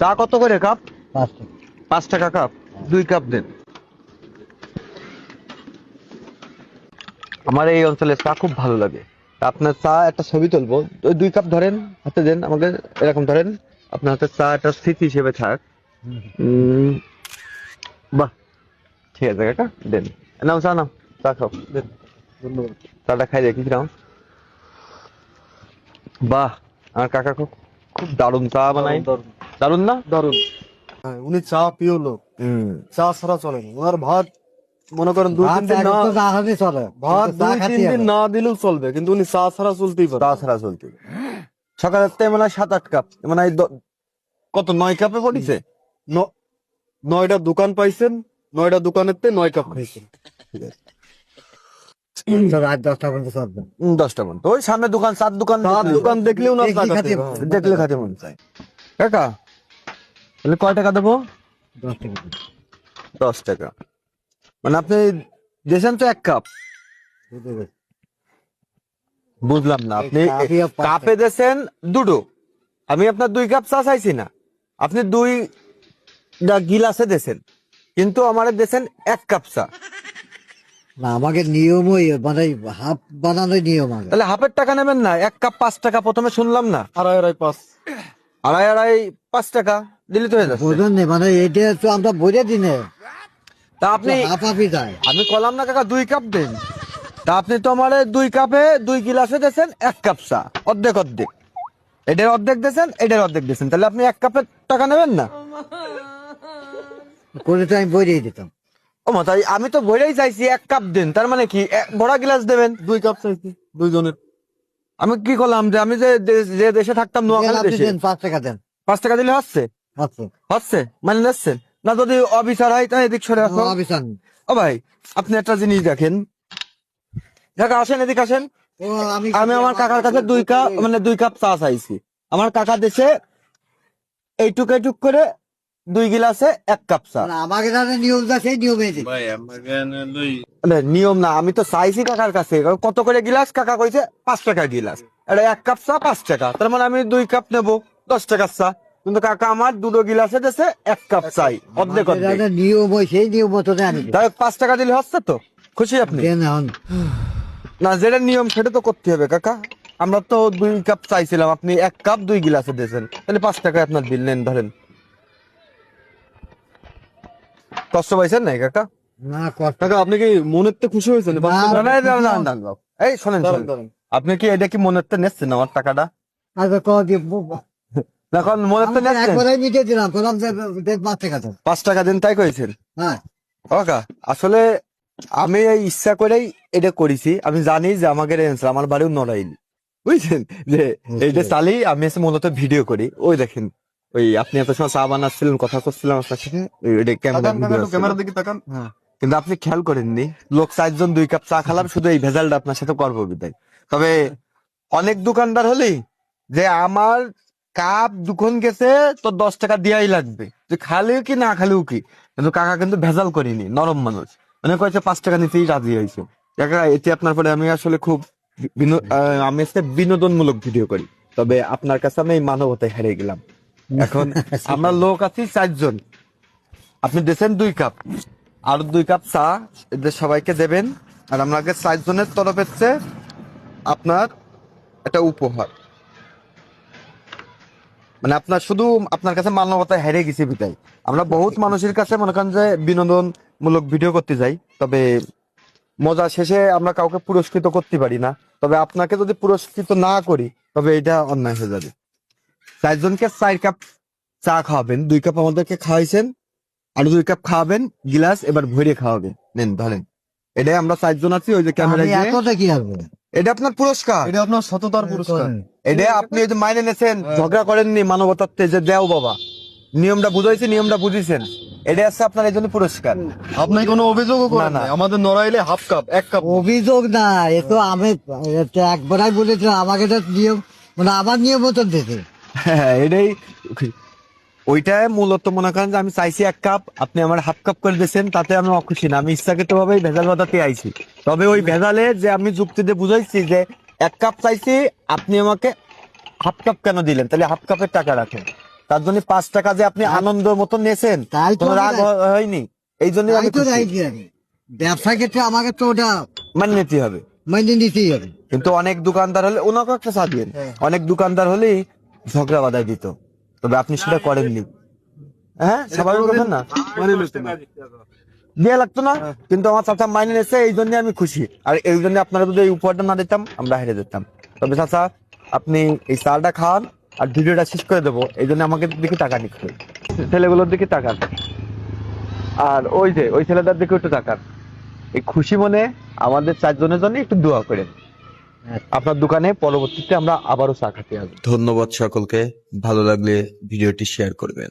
চা কত করে কাপ পাঁচ টাকা। কাপ দুই কাপ দেন। আমার এই অঞ্চলে চা খুব ভালো লাগে। আপনার চা একটা ছবি তুলবো। দুই কাপ ধরেন হাতে দেন আমাকে এরকম ধরেন। আপনার হাতে চা একটা স্মৃতি হিসেবে থাক। বাহ। ঠিক আছে কাকা দেন। নাও চা নাও চা খাও দেন। ধন্যবাদ। চাটা খাই দেখি কিরম বাহ আমার কাকা খুব খুব দারুণ চা বানাই দারুণ, দারুণ না? দারুণ। হ্যাঁ, উনি চা প্রিয় লোক। চা ছাড়া চলে না। ওনার ভাত মনে করেন দুই তিন দিন না ভাত দুই তিন দিন না দিলেও চলবে কিন্তু উনি চা ছাড়া চলতেই পারে। চা ছাড়া চলতে সকালে তো মনে সাত আট কাপ মানে কত নয় কাপে পড়িছে নয়টা দোকান পাইছেন নয়টা দোকানের তে নয় কাপ খাইছেন। দশটা পর্যন্ত চলবে। দশটা পর্যন্ত। ওই সামনে দোকান চার দোকান দোকান দেখলেও না। দেখলে খাতে মন চায়। কাকা? তাহলে কয় টাকা দেবো? দশ টাকা দশ টাকা। মানে আপনি দিয়েছেন তো এক কাপ। বুঝলাম না আপনি কাপে দিয়েছেন দুটো। আমি আপনার দুই কাপ চা চাইছি না। আপনি দুই গিলাসে দিয়েছেন। কিন্তু আমার দিয়েছেন এক কাপ চা। না আমাকে নিয়মই মানে হাফ বানানোর নিয়ম তাহলে হাফের টাকা নেবেন না এক কাপ পাঁচ টাকা প্রথমে শুনলাম না। আড়াই আড়াই পাঁচ। আড়াই আড়াই পাঁচ টাকা দিলে তো হয়ে যাচ্ছে। বোঝেন নি, মানে এটা তো আমরা বোঝে দিনে তা আপনি যায়। আমি কলাম না কাকা দুই কাপ দেন। তা আপনি তো আমার দুই কাপে দুই গিলাসে দিয়েছেন এক কাপ চা অর্ধেক অর্ধেক। এটার অর্ধেক দিয়েছেন এটার অর্ধেক দিয়েছেন তাহলে আপনি এক কাপের টাকা নেবেন না? করে তো আমি বইয়ে দিতাম। ও মা তাই আমি তো ভরেই চাইছি এক কাপ দেন। তার মানে কি এক ভরা গিলাস দেবেন? দুই কাপ চাইছি দুইজনের। আমি কি করলাম যে আমি যে দে- যে দেশে থাকতাম নোয়াখালী আপনি দেশে। দেন পাঁচ টাকা দেন। পাঁচ টাকা দিলে হচ্ছে? আচ্ছা হচ্ছে? মানে নিচ্ছেন? না যদি অবিচার হয় তাই এদিক সরে আসো। ও ভাই আপনি একটা জিনিস দেখেন। কাকা আসেন এদিক আসেন। আমি আমি আমার কাকার কাছে দুই কাপ মানে দুই কাপ চা চাইছি। আমার কাকা দেশে এইটুক এইটুক করে দুই গিলাসে এক কাপ চা। মানে আমাকে নিয়ম সেই নিয়মে মানে নিয়ম না আমি তো চাইছি কাকার কাছে। কত করে গিলাস? কাকা কইছে পাঁচ টাকা গিলাস। এটা এক কাপ চা পাঁচ টাকা। তার মানে আমি দুই কাপ নেব। দশ টাকার চা। কিন্তু কাকা আমার দুটো গিলাসে দেশে এক কাপ চাই অর্ধেক অর্ধেক। নিয়ম হয় সেই নিয়ম মতো তাই পাঁচ টাকা দিলে হচ্ছে তো? খুশি আপনি? না যেটা নিয়ম সেটা তো করতে হবে কাকা। আমরা তো দুই কাপ চাইছিলাম আপনি এক কাপ দুই গিলাসে দিয়েছেন। তাহলে পাঁচ টাকায় আপনার বিল নেন ধরেন। কষ্ট পাইছেন নাই কাকা? না কষ্ট কাকা আপনি কি মনের তে খুশি হয়েছেন। এই শোনেন আপনি কি এটা কি মনের তো নেচ্ছেন আমার টাকাটা? আগে কল দিয়ে না, এখন মনের তো আমি একবারে মিটিয়ে দিলাম বললাম যে দেন পাঁচ টাকা দেন। পাঁচ টাকা দিন তাই কইছেন? হ্যাঁ। আসলে আমি এই ইচ্ছা করেই এটা করেছি। আমি জানি যে আমাকে আমার বাড়িও নড়াইল। বুঝছেন? যে এইটা চালি আমি এসে মূলত ভিডিও করি। ওই দেখেন ওই আপনি এত সময় চা বানাচ্ছিলেন কথা করছিলাম আপনার সাথে ক্যামেরা দিকে তাকান। কিন্তু আপনি খেয়াল করেননি লোক চারজন দুই কাপ চা খালাম শুধু এই ভেজালটা আপনার সাথে করব বিদায়। তবে অনেক দোকানদার হলেই যে আমার কাপ দুখন গেছে, তো দশ টাকা দেওয়াই লাগবে। যে খালেও কি, না খালেও কি? কিন্তু কাকা কিন্তু ভেজাল করিনি, নরম মানুষ। মানে কয়েছে পাঁচ টাকা নিতেই রাজি হয়েছে। কাকা, এতে আপনার পরে আমি আসলে খুব আমি আজকে বিনোদনমূলক ভিডিও করি। তবে আপনার কাছে আমি এই মানবতায় হেরে গেলাম। এখন আমরা লোক আছি চারজন। আপনি দিয়েছেন দুই কাপ। আর দুই কাপ চা এদের সবাইকে দেবেন। আর আপনাকে চারজনের তরফের চেয়ে আপনার একটা উপহার। মানে আপনার শুধু আপনার কাছে মানবতায় হেরে গেছে বিদায়। আমরা বহুত মানুষের কাছে মনে করেন যে বিনোদন মূলক ভিডিও করতে যাই তবে মজা শেষে আমরা কাউকে পুরস্কৃত করতে পারি না। তবে আপনাকে যদি পুরস্কৃত না করি তবে এটা অন্যায় হয়ে যাবে। চারজনকে চার কাপ চা খাওয়াবেন দুই কাপ আমাদেরকে খাওয়াইছেন আর দুই কাপ খাওয়াবেন গিলাস এবার ভরে খাওয়াবেন। নেন ধরেন। এটাই আমরা চারজন আছি ওই যে ক্যামেরা এটা আপনার পুরস্কার। এটা আপনার সততার পুরস্কার। এটা আপনি যে মাইনে নেছেন ঝগড়া করেননি যে দেও বাবা। নিয়মটা বুঝাইছি নিয়মটা বুঝিয়েছেন এটা আছে আপনার এই জন্য পুরস্কার। আপনি কোনো অভিযোগও করেন না। আমাদের নড়াইলে হাফ কাপ এক কাপ। অভিযোগ না এ তো আমি একবারই বলেছিলাম আমাকে তো নিয়ম মানে আমার নিয়ম মতন দিতে হ্যাঁ এটাই ওইটাই মূলত মনে করেন যে আমি চাইছি এক কাপ আপনি আমার হাফ কাপ করে দিয়েছেন তাতে আমি অখুশি না। আমি ইচ্ছাকৃত ভাবে ভেজাল বাদাতে আইছি। তবে ওই ভেজালে যে আমি যুক্তি দিয়ে বুঝাইছি যে এক কাপ চাইছি আপনি আমাকে হাফ কাপ কেন দিলেন? তাহলে হাফ কাপের টাকা রাখেন। তার জন্য পাঁচ টাকা যে আপনি আনন্দ মতো নেছেন কোনো রাগ হয়নি। এই আমি তো আমি ব্যবসা ক্ষেত্রে আমাকে তো ওটা মানে নিতে হবে। মেনে নিতেই হবে। কিন্তু অনেক দোকানদার হলে ওনাকে একটা চা দিয়েন। হ্যাঁ। অনেক দোকানদার হলেই ঝগড়া বাধাই দিত। তবে আপনি সেটা করেননি। হ্যাঁ? স্বাভাবিক কথা না? মানে না। দিয়ে লাগতো না কিন্তু আমার চাচা মাইনে নিয়েছে এই জন্য আমি খুশি। আর এই জন্য আপনারা যদি এই উপহারটা না দিতাম আমরা হেরে যেতাম। তবে চাচা আপনি এই চালটা খান আর ভিডিওটা শেষ করে দেবো। এই জন্য আমাকে দিকে টাকা নিতে ছেলেগুলোর দিকে তাকান। আর ওই যে ওই ছেলেটার দিকে একটু তাকান। এই খুশি মনে আমাদের চারজনের জন্য একটু দোয়া করেন। আপনার দোকানে পরবর্তীতে আমরা আবারও চা খেতে আসব। ধন্যবাদ সকলকে। ভালো লাগলে ভিডিওটি শেয়ার করবেন।